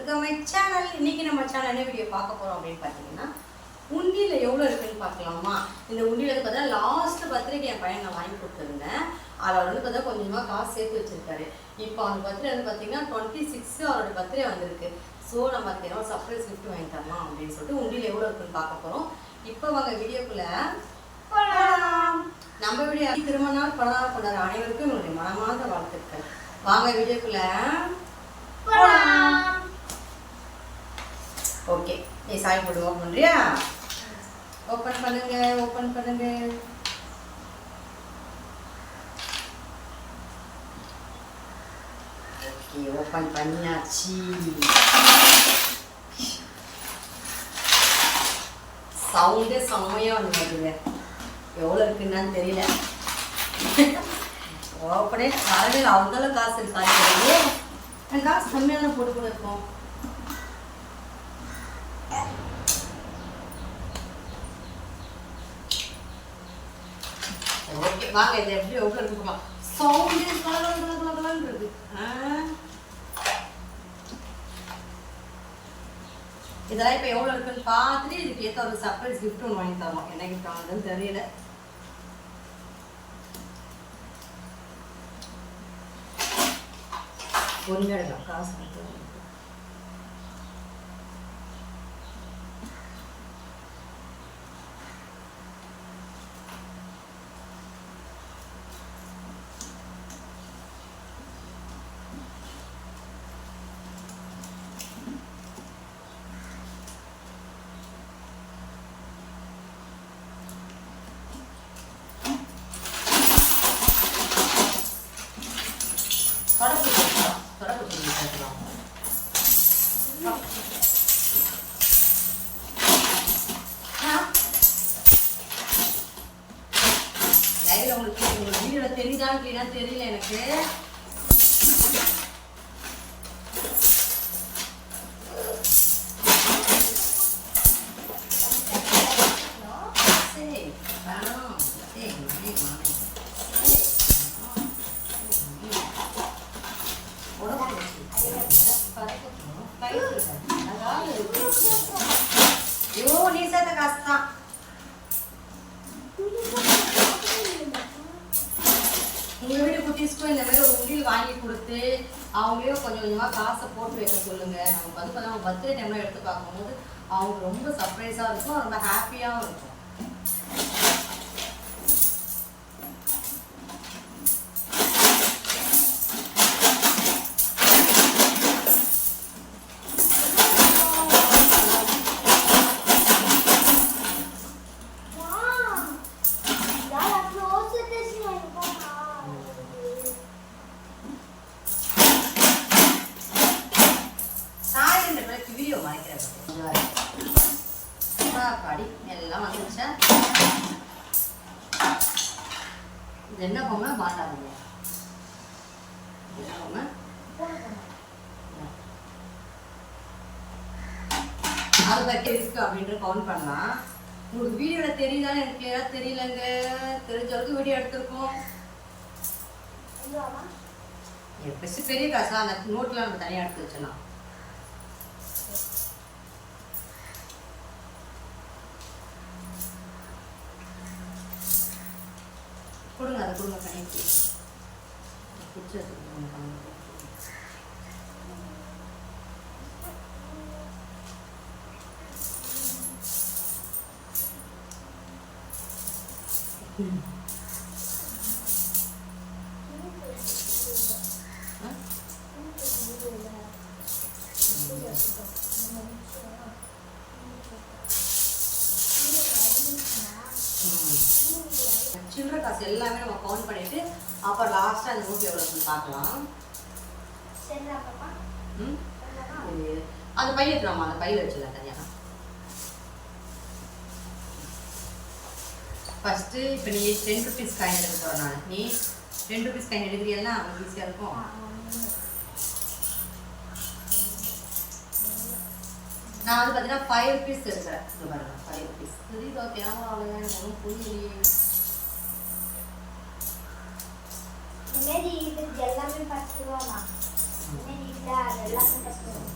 Welcome my channel இன்னைக்கு நம்ம channel என்ன வீடியோ பார்க்க போறோம் அப்படின்னு பார்த்தீங்கன்னா உண்டியில் எவ்வளோ இருக்குன்னு பார்க்கலாமா? இந்த உண்டியில் வந்து பார்த்தா லாஸ்ட் பர்த்டேக்கு என் பையன் நான் வாங்கி கொடுத்துருந்தேன். அதில் வந்து பார்த்தா கொஞ்சமாக காசு சேர்த்து வச்சிருக்காரு. இப்போ அவன் பர்த்டே வந்து பார்த்தீங்கன்னா டுவெண்ட்டி சிக்ஸ் அவரோட பர்த்டே வந்திருக்கு. ஸோ நம்ம அதுக்கு சர்ப்ரைஸ் கிஃப்ட் வாங்கி தரலாம் அப்படின்னு சொல்லிட்டு உண்டியில் எவ்வளோ இருக்குன்னு பார்க்க போகிறோம் இப்போ வாங்க வீடியோக்குள்ள நம்ம வீடியோ திருமண நாள் பலனாக கொண்டாடுற அனைவருக்கும் என்னுடைய மனமார்ந்த வாழ்த்துக்கள். வாங்க வீடியோக்குள்ள போகலாம் ஓகே நீ சாய் போட்டு ஓப்பன் பண்ணுறியா ஓப்பன் பண்ணுங்க ஓப்பன் பண்ணுங்க ஓகே ஓப்பன் பண்ணியாச்சு சவுண்டே செம்மையாக ஒன்று வருதுங்க எவ்வளோ இருக்குன்னு தெரியல ஓப்பனே காலையில் அவங்களும் காசு இருக்காது காசு கம்மியாக தான் போட்டு கூட இருக்கும் ஓகே வாங்க இது எப்படி எவ்வளோ இருக்குமா சவுண்டே கலகலன்னு இருக்கு இதெல்லாம் இப்போ எவ்வளோ இருக்குன்னு பார்த்துட்டு இதுக்கு ஏற்ற ஒரு சர்ப்ரைஸ் கிஃப்ட் ஒன்று வாங்கி தரோம் என்ன கிஃப்ட் வாங்குதுன்னு தெரியல. கொஞ்சம் எடுக்கலாம் காசு கொடுத்து உங்களுக்கு உங்களுக்கு வீடியோல தெரியுதா கிளீனா தெரியல எனக்கு. அதாவது, ஐயோ நீ சேர்த்த காசு தான். இப்போ இந்த மாதிரி ஒரு உண்டியல் வாங்கி கொடுத்து அவங்களையும் கொஞ்சம் கொஞ்சமாக காசை போட்டு வைக்க சொல்லுங்க. அவங்க வந்து பார்த்தா பர்த்டே டைம்ல எடுத்து பார்க்கும்போது அவங்க ரொம்ப சர்ப்ரைஸாக இருக்கும் ரொம்ப ஹாப்பியாகவும் இருக்கும். என்ன பொம்மை? பாண்டா பொம்மை. என்ன பொம்மை? அது பற்றி ரிஸ்க் அப்படின்ட்டு கவுண்ட் பண்ணலாம் உங்களுக்கு வீடியோல தெரியுதான்னு எனக்கு கிளியரா தெரியலங்க. தெரிஞ்ச அளவுக்கு வீடியோ எடுத்திருக்கோம். பெருசு பெரிய காசா? அந்த நோட்லாம் நம்ம தனியாக எடுத்து வச்சிடலாம். だとうまく変形こっちだとうまく変形うん。காசு எல்லாமே நம்ம கவுண்ட் பண்ணிட்டு அப்புறம் லாஸ்ட்டாக அந்த நோட்டு எவ்வளோ பார்க்கலாம். அந்த பைய எடுத்துருவாமா அந்த பையில வச்சிடலாம் தனியாக ஃபஸ்ட்டு இப்போ நீ டென் ருபீஸ் காயின் எடுக்க போகிறேன் நான். நீ டென் ருபீஸ் காயின் எடுக்கிறியெல்லாம் அவங்களுக்கு ஈஸியாக இருக்கும். நான் வந்து பார்த்தீங்கன்னா ஃபைவ் ருபீஸ் எடுக்கிறேன். இது பாருங்க ஃபைவ் ருபீஸ் கேமராவில் எனக்கு ஒன்றும் புரியலையே medita di allame in parte Roma. Medita di allame in parte Roma.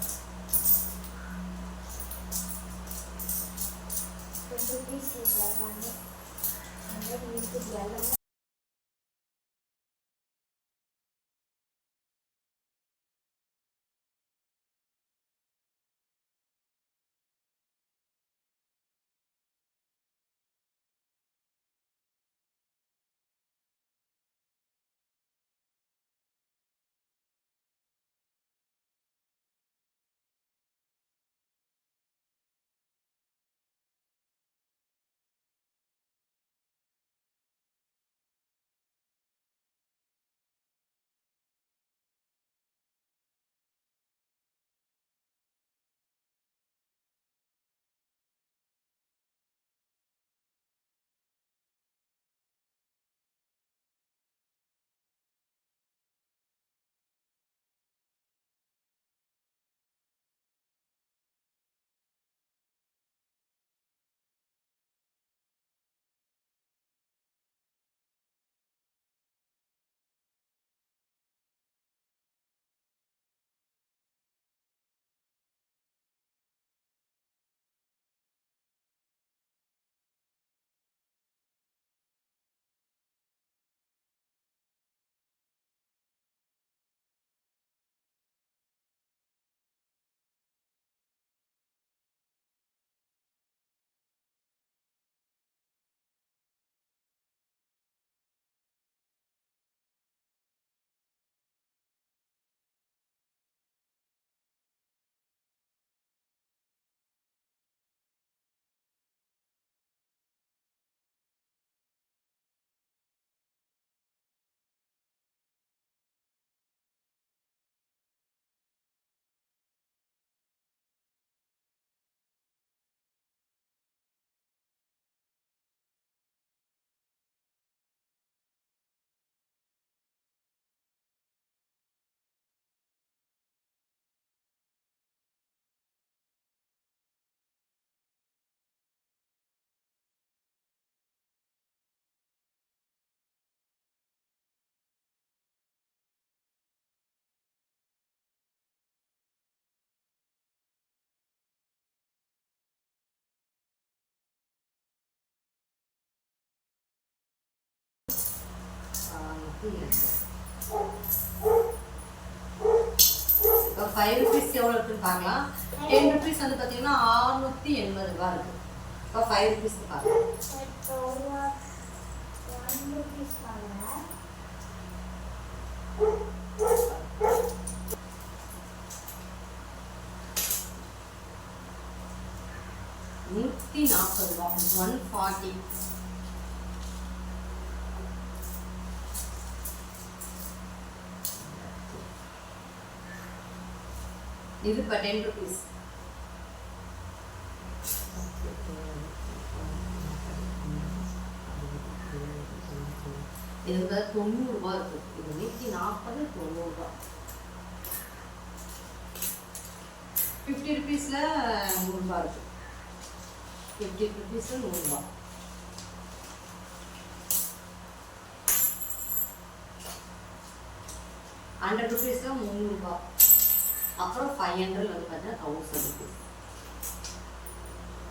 Per tutti di allame. இப்போ ஃபைவ் ருபீஸ் எவ்வளோ இருக்குன்னு பார்க்கலாம். டென் ருபீஸ் வந்து பார்த்தீங்கன்னா ஆறுநூற்றி எண்பது ரூபா இருக்கு இப்போ ஃபைவ் ருபீஸ் பார்க்கலாம். ருபீஸ் நூற்றி நாற்பது ரூபா ஒன் ஃபார்ட்டி இது இப்போ டென் ருபீஸ் இது வந்து தொண்ணூறுரூவா இருக்கு. இது நூற்றி நாற்பது தொண்ணூறுரூவா ஃபிஃப்டி ருபீஸில் நூறுரூவா இருக்கு. ஃபிஃப்டி ருபீஸில் நூறுரூவா ஹண்ட்ரட் ருபீஸில் முந்நூறுரூபா அப்புறம் ஃபைவ் ஹண்ட்ரட் வந்து பார்த்தீங்கன்னா தௌசண்ட் ருபீஸ்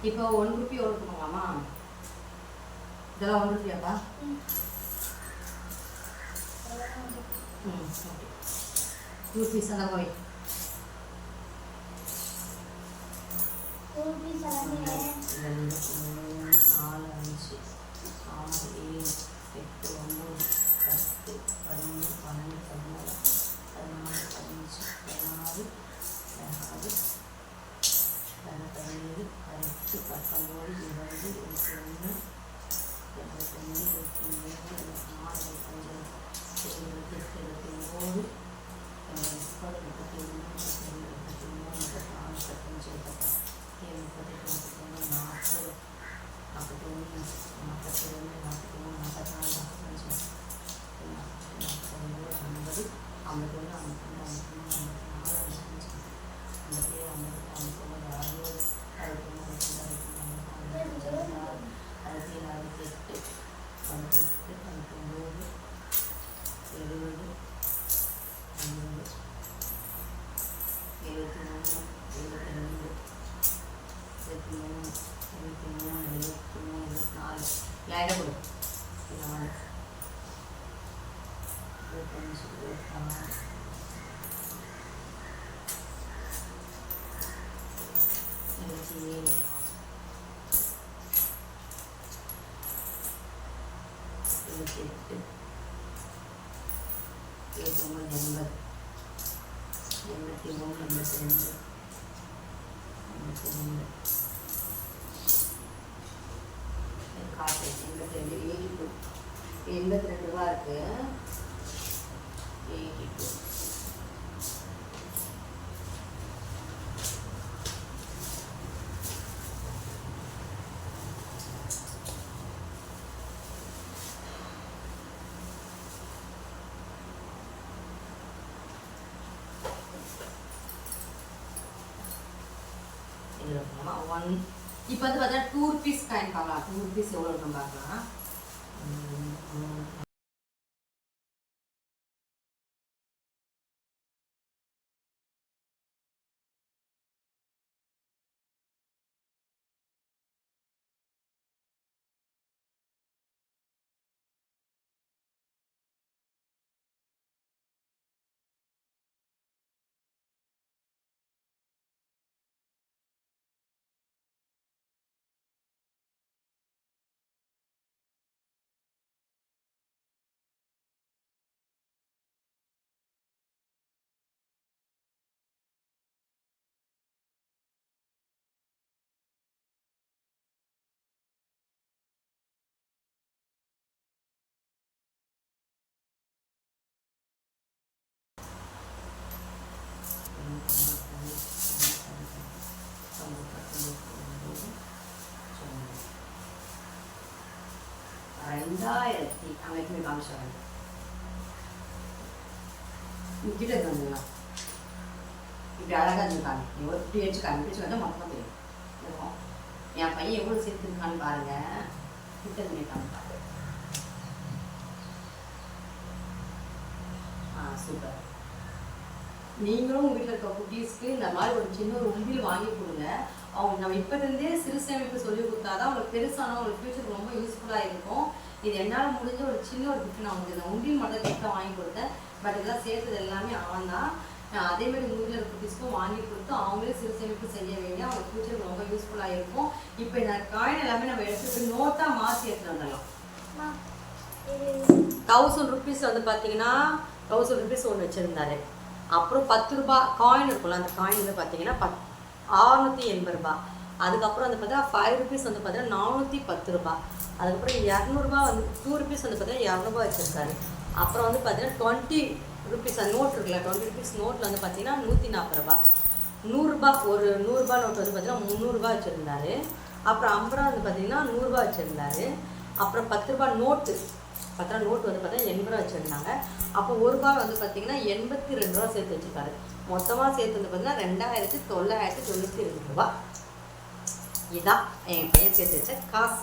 இப்போ ஒன் ருபி எவ்வளோ கொடுக்கலாமா? இதெல்லாம் ஒன் ருபியாப்பா ம் ஓகே டூ பீஸ் அந்த போய். எல்லாமே ரெண்டு மூணு நாலு அஞ்சு ஆறு ஏழு எட்டு ஒம்பது பத்து பதினொன்று பன்னெண்டு பதிமூணு അത്. അത്. തലയിൽ അരച്ച് പത്തമ്പത് ഇരുപത് ഇരുപത്തൊന്ന് இருபத்தி ஏழு எண்பது எண்பத்தி ஒன்று எண்பத்தி ரெண்டு. எண்பத்தி ரெண்டு. காசு எண்பத்தி ரெண்டு. எண்பத்தி ரெண்டு ரூபா இருக்கு எயிட்டி டூ இதில் போனால் ஒன் இப்போ வந்து பார்த்தா டூ ருபீஸ் காயின் பார்க்கலாம். டூ ருபீஸ் எவ்வளோ இருக்கும் பார்க்கலாம். அங்கே கிட்ட வந்துடலாம் இப்படி அழகாக இருந்துருக்காங்க எவ்வளோ இப்படி வச்சு காமிச்சு வந்தால் மொத்தமாக தெரியும் இருக்கும் என் பையன் எவ்வளோ சேர்த்துருக்கான்னு பாருங்க கிட்ட இருந்து காமிப்பாரு ஆ சூப்பர் நீங்களும் உங்கள் வீட்டில் இருக்க குட்டீஸ்க்கு இந்த மாதிரி ஒரு சின்ன ஒரு உண்டில் வாங்கி கொடுங்க அவங்க நம்ம இப்போ இருந்தே சிறு சேமிப்பு சொல்லி கொடுத்தாதான் அவங்களுக்கு பெருசான அவங்களுக்கு ஃபியூச்சருக்கு ரொம்ப யூஸ்ஃபுல்லாக இருக்கும் இது என்னால் முடிஞ்ச ஒரு சின்ன ஒரு கிஃப்ட் நான் வந்து இந்த உண்டியல் மட்டும் கிஃப்ட்டாக வாங்கி கொடுத்தேன். பட் இதெல்லாம் சேர்த்தது எல்லாமே அவன் தான். அதே மாதிரி வீட்டில் இருக்க குட்டீஸ்க்கும் வாங்கி கொடுத்து அவங்களே சிறு சேமிப்பு செய்ய வேண்டிய அவங்க ஃபியூச்சருக்கு ரொம்ப யூஸ்ஃபுல்லாக இருக்கும். இப்போ இந்த காயின் எல்லாமே நம்ம எடுத்துட்டு நோட்டாக மாற்றி எடுத்துட்டு வந்துடலாம். தௌசண்ட் ருபீஸ் வந்து பார்த்தீங்கன்னா தௌசண்ட் ருபீஸ் ஒன்று வச்சுருந்தாரு. அப்புறம் பத்து ரூபாய் காயின் இருக்கும்ல அந்த காயின் வந்து பார்த்தீங்கன்னா பத் அறுநூற்றி எண்பது ரூபாய் அதுக்கப்புறம் வந்து பார்த்தீங்கன்னா ஃபைவ் ருபீஸ் வந்து பார்த்தீங்கன்னா நானூற்றி பத்து ரூபா அதுக்கப்புறம் இரநூறுபா வந்து டூ ருபீஸ் வந்து பார்த்தீங்கன்னா இரநூறுபா வச்சுருக்காரு அப்புறம் வந்து பார்த்தீங்கன்னா டுவெண்ட்டி ருபீஸ் அந்த நோட் இருக்குல்ல டுவெண்ட்டி ருபீஸ் நோட்டில் வந்து பார்த்தீங்கன்னா நூற்றி நாற்பது ரூபாய் நூறுரூபா ஒரு நூறுரூபா நோட் வந்து பார்த்தீங்கன்னா முந்நூறுரூபா வச்சுருந்தாரு அப்புறம் ஐம்பது ரூபா வந்து பார்த்தீங்கன்னா நூறுரூபா வச்சுருந்தாரு அப்புறம் பத்து ரூபா நோட்டு பத்து ரூபா நோட்டு வந்து பார்த்தீங்கன்னா எண்பது ரூபா வச்சுருந்தாங்க அப்போ ஒரு ரூபா வந்து பார்த்தீங்கன்னா எண்பத்தி ரெண்டு ரூபா சேர்த்து வச்சுருக்காரு மொத்தமாக சேர்த்து வந்து பார்த்தீங்கன்னா ரெண்டாயிரத்தி தொள்ளாயிரத்தி தொண்ணூற்றி ரெண்டு ரூபா இதான் என் பையன் சேர்த்து வச்ச காசு